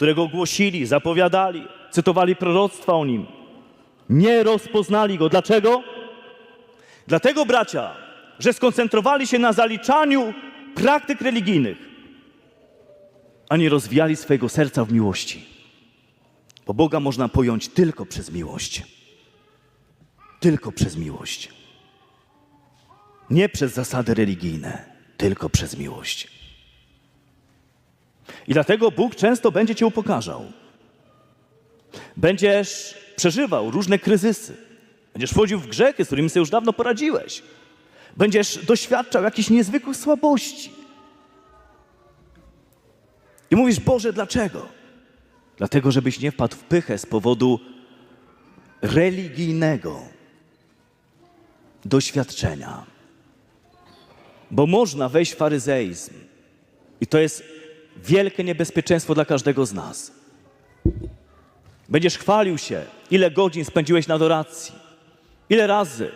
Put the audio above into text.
którego głosili, zapowiadali, cytowali proroctwa o nim, nie rozpoznali go. Dlaczego? Dlatego, bracia, że skoncentrowali się na zaliczaniu praktyk religijnych, a nie rozwijali swojego serca w miłości. Bo Boga można pojąć tylko przez miłość. Tylko przez miłość. Nie przez zasady religijne, tylko przez miłość. I dlatego Bóg często będzie cię upokarzał. Będziesz przeżywał różne kryzysy. Będziesz wchodził w grzechy, z którymi sobie już dawno poradziłeś. Będziesz doświadczał jakichś niezwykłych słabości. I mówisz, Boże, dlaczego? Dlatego, żebyś nie wpadł w pychę z powodu religijnego doświadczenia. Bo można wejść w faryzeizm. I to jest wielkie niebezpieczeństwo dla każdego z nas. Będziesz chwalił się, ile godzin spędziłeś na adoracji, ile razy